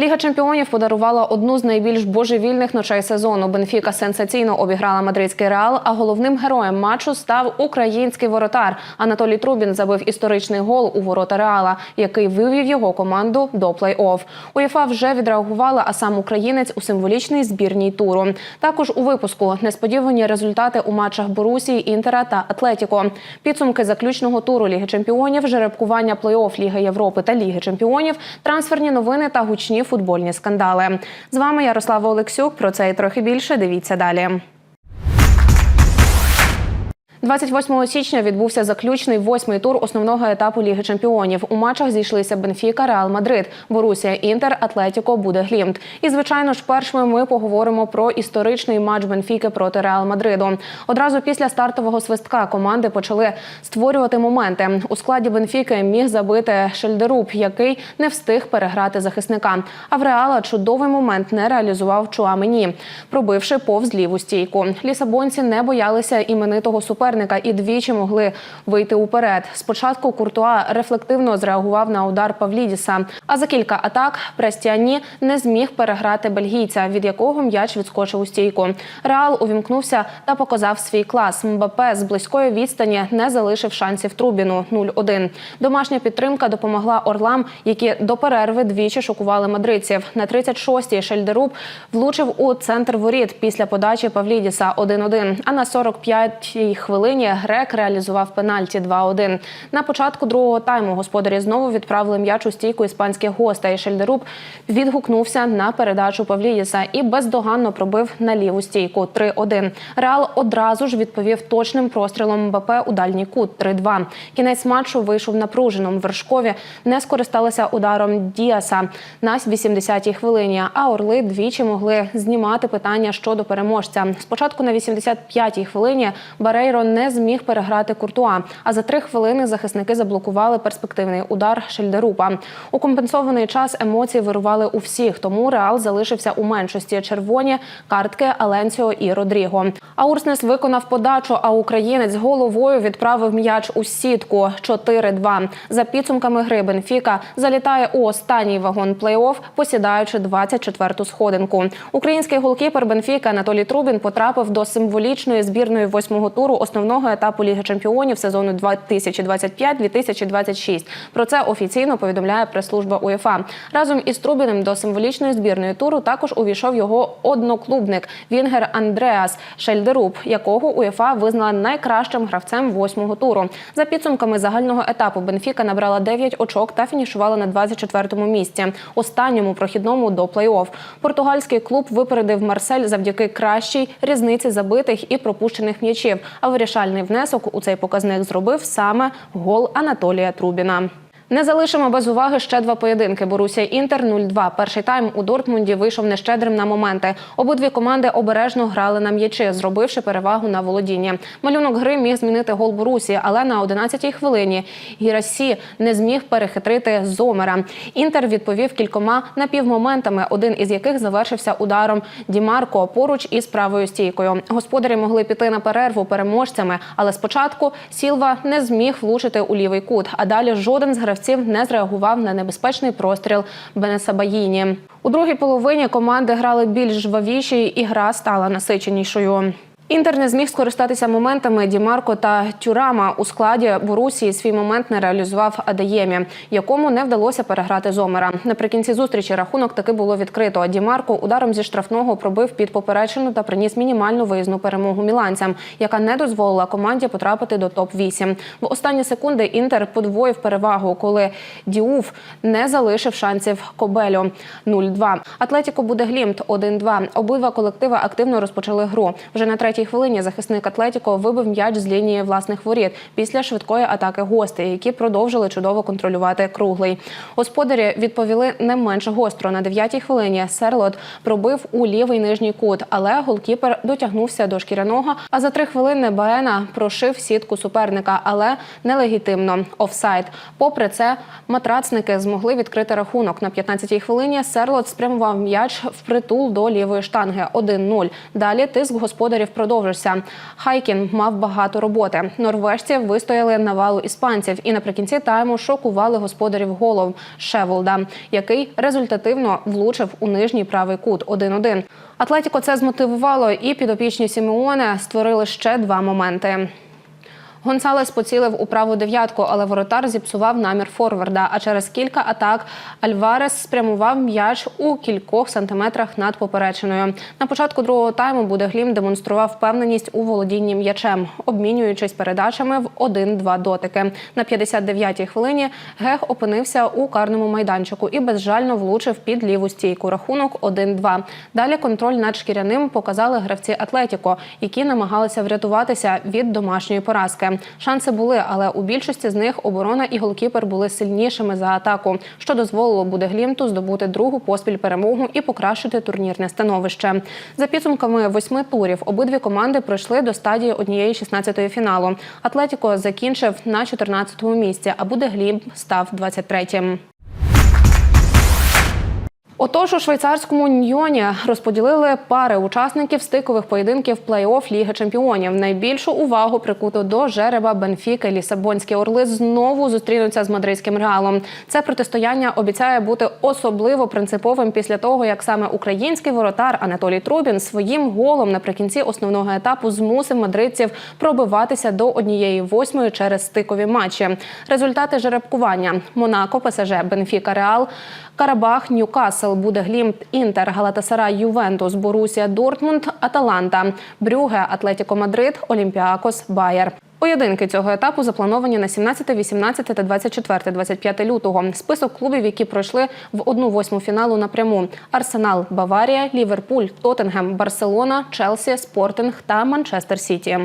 Ліга чемпіонів подарувала одну з найбільш божевільних ночей сезону. Бенфіка сенсаційно обіграла мадридський реал. А головним героєм матчу став український воротар. Анатолій Трубін забив історичний гол у ворота реала, який вивів його команду до плей-офф. УЄФА вже відреагувала, а сам українець у символічній збірній туру. Також у випуску несподівані результати у матчах Борусії, Інтера та Атлетіко. Підсумки заключного туру Ліги чемпіонів, жеребкування плей-офф Ліги Європи та Ліги чемпіонів, трансферні новини та гучні футбольні скандали. З вами Ярослава Олексюк. Про це і трохи більше. Дивіться далі. 28 січня відбувся заключний восьмий тур основного етапу Ліги чемпіонів. У матчах зійшлися Бенфіка, Реал Мадрид, Борусія, Інтер, Атлетіко, Буде Глімт. І звичайно ж, першими ми поговоримо про історичний матч Бенфіки проти Реал Мадриду. Одразу після стартового свистка команди почали створювати моменти. У складі Бенфіки міг забити Шельдеруб, який не встиг переграти захисника. А в Реала чудовий момент не реалізував Чуамені, пробивши повз ліву стійку. Лісабонці не боялися іменитого суперника і двічі могли вийти уперед. Спочатку Куртуа рефлективно зреагував на удар Павлідіса. А за кілька атак Престіані не зміг переграти бельгійця, від якого м'яч відскочив у стійку. Реал увімкнувся та показав свій клас. Мбапе з близької відстані не залишив шансів Трубіну 0-1. Домашня підтримка допомогла орлам, які до перерви двічі шокували мадридців. На 36-й Шельдеруб влучив у центр воріт після подачі Павлідіса 1-1. А на 45-й хвилині Грек реалізував пенальті 2-1. На початку другого тайму господарі знову відправили м'яч у стійку іспанських гостей. Шельдеруб відгукнувся на передачу Павлідіса і бездоганно пробив на ліву стійку 3-1. Реал одразу ж відповів точним прострілом МБП у дальній кут 3-2. Кінець матчу вийшов напруженим. Вершкові не скористалися ударом Діаса на 80-й хвилині. А орли двічі могли знімати питання щодо переможця. Спочатку на 85-й хвилині Барейро не зміг переграти Куртуа. А за три хвилини захисники заблокували перспективний удар Шельдерупа. У компенсований час емоції вирували у всіх, тому Реал залишився у меншості червоні картки Аленціо і Родріго. А Урснес виконав подачу, а українець головою відправив м'яч у сітку 4-2. За підсумками гри Бенфіка залітає у останній вагон плей-офф, посідаючи 24-ту сходинку. Український голкіпер Бенфіка Анатолій Трубін потрапив до символічної збірної восьмого туру основного етапу Ліги чемпіонів сезону 2025-2026. Про це офіційно повідомляє прес-служба УЄФА. Разом із Трубіним до символічної збірної туру також увійшов його одноклубник Вінгер Андреас Шельдеруб, якого УЄФА визнала найкращим гравцем восьмого туру. За підсумками загального етапу Бенфіка набрала 9 очок та фінішувала на 24-му місці, останньому прохідному до плей-офф. Португальський клуб випередив Марсель завдяки кращій різниці забитих і пропущених м'ячів. А вирішальний внесок у цей показник зробив саме гол Анатолія Трубіна. Не залишимо без уваги ще два поєдинки. Борусія Інтер 0-2. Перший тайм у Дортмунді вийшов нещедрим на моменти. Обидві команди обережно грали на м'ячі, зробивши перевагу на володіння. Малюнок гри міг змінити гол Борусії, але на 11-й хвилині Гірасі не зміг перехитрити Зомера. Інтер відповів кількома напівмоментами, один із яких завершився ударом Дімарко поруч із правою стійкою. Господарі могли піти на перерву переможцями, але спочатку Сілва не зміг влучити у лівий кут. А далі жоден з гравців не зреагував на небезпечний простріл Бенесабаїні. У другій половині команди грали більш жвавіші, і гра стала насиченішою. Інтер не зміг скористатися моментами Дімарко та Тюрама у складі Борусії. Свій момент не реалізував Адеємі, якому не вдалося переграти Зомера. Наприкінці зустрічі рахунок таки було відкрито. Дімарко ударом зі штрафного пробив під поперечину та приніс мінімальну виїзну перемогу міланцям, яка не дозволила команді потрапити до топ 8 В останні секунди Інтер подвоїв перевагу, коли Діуф не залишив шансів Кобелю 0-2. Атлетіко буде Глімт 1-2. Обидва колективи активно розпочали гру. Вже на третій хвилині захисник Атлетіко вибив м'яч з лінії власних воріт після швидкої атаки гостей, які продовжили чудово контролювати круглий. Господарі відповіли не менш гостро. На дев'ятій хвилині Серлот пробив у лівий нижній кут, але голкіпер дотягнувся до шкіряного. А за три хвилини Баена прошив сітку суперника, але нелегітимно. Офсайд. Попри це, матрацники змогли відкрити рахунок. На 15-й хвилині Серлот спрямував м'яч впритул до лівої штанги 1-0. Далі тиск господарів продовжувався. Продовжився. Хайкін мав багато роботи. Норвежці вистояли навалу іспанців і наприкінці тайму шокували господарів голов Шеволда, який результативно влучив у нижній правий кут 1-1. Атлетіко це змотивувало, і підопічні Сімеоне створили ще два моменти. Гонсалес поцілив у праву дев'ятку, але воротар зіпсував намір форварда. А через кілька атак Альварес спрямував м'яч у кількох сантиметрах над поперечиною. На початку другого тайму Будеглім демонстрував впевненість у володінні м'ячем, обмінюючись передачами в 1-2 дотики. На 59-й хвилині Гех опинився у карному майданчику і безжально влучив під ліву стійку. Рахунок 1-2. Далі контроль над шкіряним показали гравці Атлетіко, які намагалися врятуватися від домашньої поразки. Шанси були, але у більшості з них оборона і голкіпер були сильнішими за атаку, що дозволило Будеглімту здобути другу поспіль перемогу і покращити турнірне становище. За підсумками восьми турів обидві команди пройшли до стадії однієї 16-ї фіналу. Атлетіко закінчив на 14-му місці, а Будеглімт став 23-м. Отож, у швейцарському Ньйоні розподілили пари учасників стикових поєдинків плей-офф Ліги Чемпіонів. Найбільшу увагу прикуто до жереба Бенфіки. Лісабонські орли знову зустрінуться з мадридським реалом. Це протистояння обіцяє бути особливо принциповим після того, як саме український воротар Анатолій Трубін своїм голом наприкінці основного етапу змусив мадридців пробиватися до однієї восьмої через стикові матчі. Результати жеребкування: Монако, ПСЖ, Бенфіка, Реал. Карабах, Ньюкасл, Будеглімт, Інтер, Галатасарай, Ювентус, Борусія, Дортмунд, Аталанта, Брюге, Атлетіко Мадрид, Олімпіакос, Байер. Поєдинки цього етапу заплановані на 17, 18 та 24, 25 лютого. Список клубів, які пройшли в одну восьму фіналу напряму: Арсенал, Баварія, Ліверпуль, Тоттенгем, Барселона, Челсі, Спортинг та Манчестер Сіті.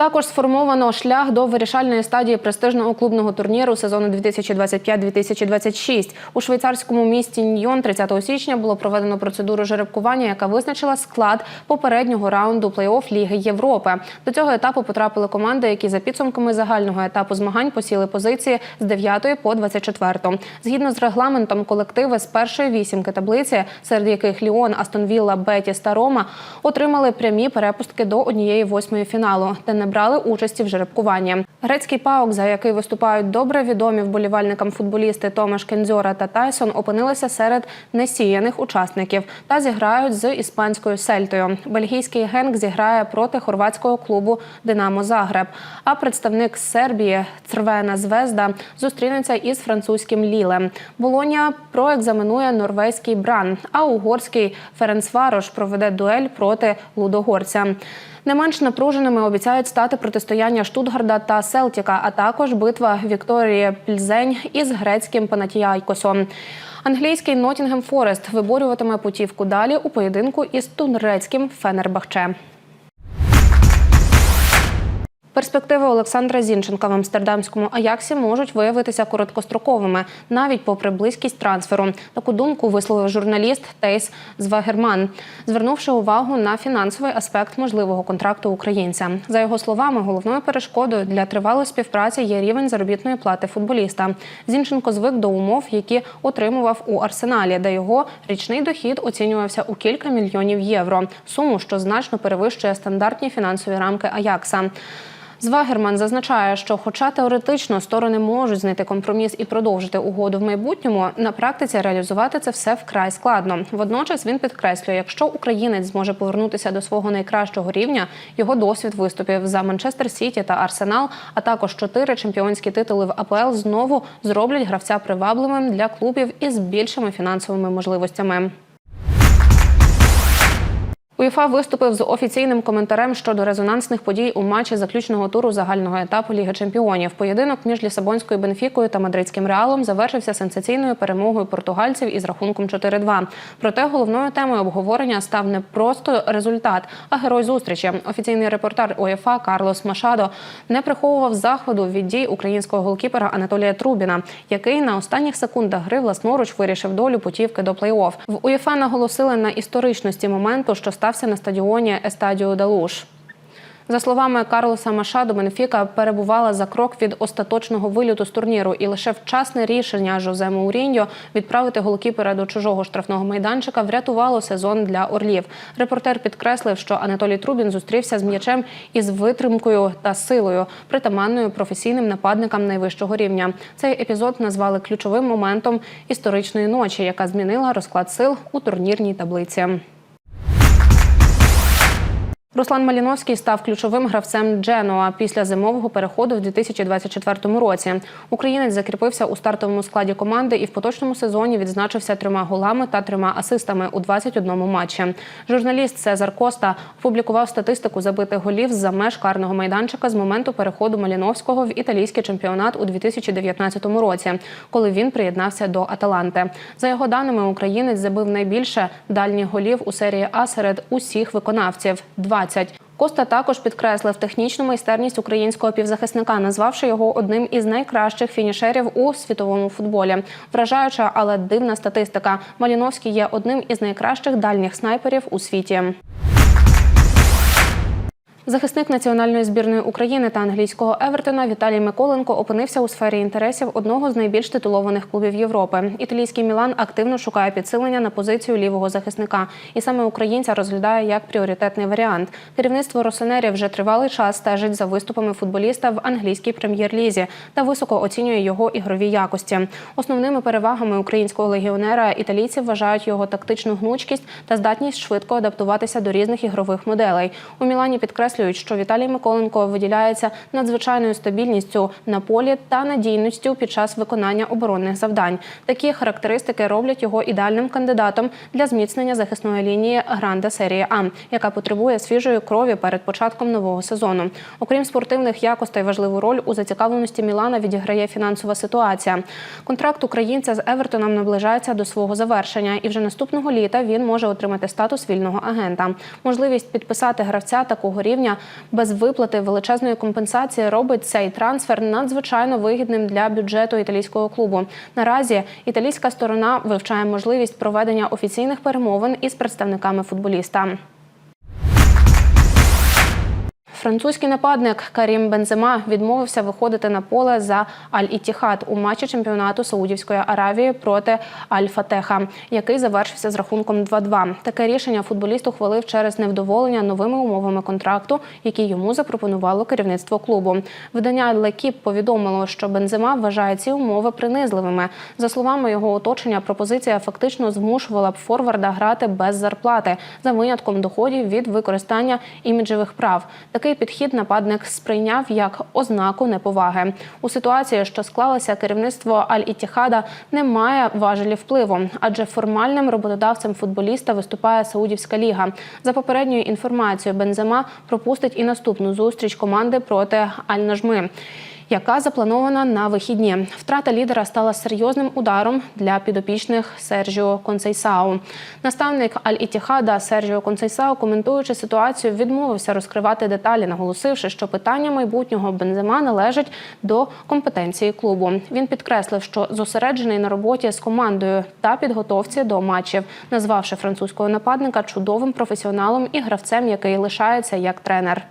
Також сформовано шлях до вирішальної стадії престижного клубного турніру сезону 2025-2026. У швейцарському місті Ньйон 30 січня було проведено процедуру жеребкування, яка визначила склад попереднього раунду плей-офф Ліги Європи. До цього етапу потрапили команди, які за підсумками загального етапу змагань посіли позиції з 9 по 24. Згідно з регламентом, колективи з першої вісімки таблиці, серед яких Ліон, Астон Вілла, Бетіс та Рома, отримали прямі перепустки до однієї восьмої фіналу, де не брали участі в жеребкуванні. Грецький паук, за який виступають добре відомі вболівальникам футболісти Томаш Кензьора та Тайсон, опинилися серед несіяних учасників та зіграють з іспанською сельтою. Бельгійський генк зіграє проти хорватського клубу Динамо Загреб. А представник Сербії Црвена Звезда зустрінеться із французьким Лілем. Болоня проекзаменує норвезький бран, а угорський Ференцварош проведе дуель проти лудогорця. Не менш напруженими обіцяють стати протистояння Штутгарда та Селтіка, а також битва Вікторії Пльзень із грецьким Панатіайкосом. Англійський Нотінгем Форест виборюватиме путівку далі у поєдинку із тунрецьким Фенербахче. Перспективи Олександра Зінченка в амстердамському Аяксі можуть виявитися короткостроковими, навіть попри близькість трансферу. Таку думку висловив журналіст Тейс Звагерман, звернувши увагу на фінансовий аспект можливого контракту українця. За його словами, головною перешкодою для тривалої співпраці є рівень заробітної плати футболіста. Зінченко звик до умов, які отримував у арсеналі, де його річний дохід оцінювався у кілька мільйонів євро. Суму, що значно перевищує стандартні фінансові рамки Аякса. Звагерман зазначає, що, хоча теоретично сторони можуть знайти компроміс і продовжити угоду в майбутньому, на практиці реалізувати це все вкрай складно. Водночас він підкреслює, якщо українець зможе повернутися до свого найкращого рівня, його досвід виступів за Манчестер Сіті та Арсенал, а також чотири чемпіонські титули в АПЛ знову зроблять гравця привабливим для клубів із більшими фінансовими можливостями. УЄФА виступив з офіційним коментарем щодо резонансних подій у матчі заключного туру загального етапу Ліги Чемпіонів. Поєдинок між Лісабонською Бенфікою та Мадридським Реалом завершився сенсаційною перемогою португальців із рахунком 4-2. Проте головною темою обговорення став не просто результат, а герой зустрічі. Офіційний репортер УЄФА Карлос Машадо не приховував заходу від дій українського голкіпера Анатолія Трубіна, який на останніх секундах гри власноруч вирішив долю путівки до плей-офф. В УЄФА наголосили на історичності моменту, що став стався на стадіоні Естадіо Далуш. За словами Карлоса Машаду, Бенфіка перебувала за крок від остаточного виліту з турніру, і лише вчасне рішення Жозе Мауріньо відправити голкіпера до чужого штрафного майданчика врятувало сезон для орлів. Репортер підкреслив, що Анатолій Трубін зустрівся з м'ячем із витримкою та силою, притаманною професійним нападникам найвищого рівня. Цей епізод назвали ключовим моментом історичної ночі, яка змінила розклад сил у турнірній таблиці. Руслан Маліновський став ключовим гравцем Дженуа після зимового переходу в 2024 році. Українець закріпився у стартовому складі команди і в поточному сезоні відзначився трьома голами та трьома асистами у 21 матчі. Журналіст Цезар Коста опублікував статистику забитих голів за меж карного майданчика з моменту переходу Маліновського в італійський чемпіонат у 2019 році, коли він приєднався до Аталанти. За його даними, українець забив найбільше дальніх голів у серії А серед усіх виконавців 20. Коста також підкреслив технічну майстерність українського півзахисника, назвавши його одним із найкращих фінішерів у світовому футболі. Вражаюча, але дивна статистика. Маліновський є одним із найкращих дальніх снайперів у світі. Захисник національної збірної України та англійського Евертона Віталій Миколенко опинився у сфері інтересів одного з найбільш титулованих клубів Європи. Італійський Мілан активно шукає підсилення на позицію лівого захисника, і саме українця розглядає як пріоритетний варіант. Керівництво Росонері вже тривалий час стежить за виступами футболіста в англійській прем'єр-лізі та високо оцінює його ігрові якості. Основними перевагами українського легіонера італійці вважають його тактичну гнучкість та здатність швидко адаптуватися до різних ігрових моделей. У Мілані підкреслюють, що Віталій Миколенко виділяється надзвичайною стабільністю на полі та надійністю під час виконання оборонних завдань. Такі характеристики роблять його ідеальним кандидатом для зміцнення захисної лінії Гранде серії А, яка потребує свіжої крові перед початком нового сезону. Окрім спортивних якостей, важливу роль у зацікавленості Мілана відіграє фінансова ситуація. Контракт українця з Евертоном наближається до свого завершення, і вже наступного літа він може отримати статус вільного агента. Можливість підписати гравця такого рівня без виплати величезної компенсації робить цей трансфер надзвичайно вигідним для бюджету італійського клубу. Наразі італійська сторона вивчає можливість проведення офіційних перемовин із представниками футболіста. Французький нападник Карім Бензема відмовився виходити на поле за Аль-Ітіхад у матчі чемпіонату Саудівської Аравії проти Аль-Фатеха, який завершився з рахунком 2-2. Таке рішення футболіст ухвалив через невдоволення новими умовами контракту, які йому запропонувало керівництво клубу. Видання Лекіп повідомило, що Бензема вважає ці умови принизливими. За словами його оточення, пропозиція фактично змушувала б форварда грати без зарплати за винятком доходів від використання іміджевих прав. Такий підхід нападник сприйняв як ознаку неповаги. У ситуації, що склалася, керівництво Аль-Ітіхада не має важелі впливу, адже формальним роботодавцем футболіста виступає Саудівська ліга. За попередньою інформацією, Бензема пропустить і наступну зустріч команди проти Аль-Нажми яка запланована на вихідні. Втрата лідера стала серйозним ударом для підопічних Сержіо Концейсау. Наставник Аль-Ітіхада Сержіо Концейсау, коментуючи ситуацію, відмовився розкривати деталі, наголосивши, що питання майбутнього бензема належить до компетенції клубу. Він підкреслив, що зосереджений на роботі з командою та підготовці до матчів, назвавши французького нападника чудовим професіоналом і гравцем, який лишається як тренер.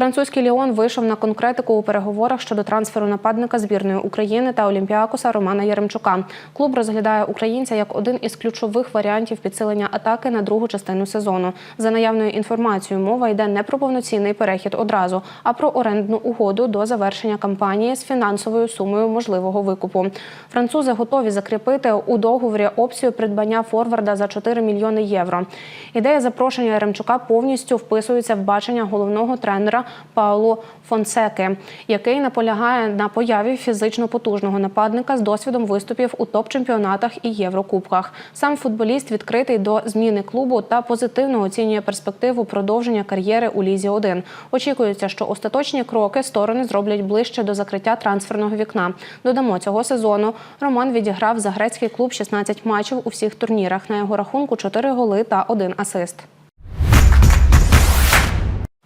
Французький Ліон вийшов на конкретику у переговорах щодо трансферу нападника збірної України та Олімпіакуса Романа Яремчука. Клуб розглядає українця як один із ключових варіантів підсилення атаки на другу частину сезону. За наявною інформацією, мова йде не про повноцінний перехід одразу, а про орендну угоду до завершення кампанії з фінансовою сумою можливого викупу. Французи готові закріпити у договорі опцію придбання форварда за 4 мільйони євро. Ідея запрошення Яремчука повністю вписується в бачення головного тренера. Паулу Фонсеки, який наполягає на появі фізично потужного нападника з досвідом виступів у топ-чемпіонатах і Єврокубках. Сам футболіст відкритий до зміни клубу та позитивно оцінює перспективу продовження кар'єри у лізі 1 Очікується, що остаточні кроки сторони зроблять ближче до закриття трансферного вікна. Додамо цього сезону. Роман відіграв за грецький клуб 16 матчів у всіх турнірах. На його рахунку 4 голи та 1 асист.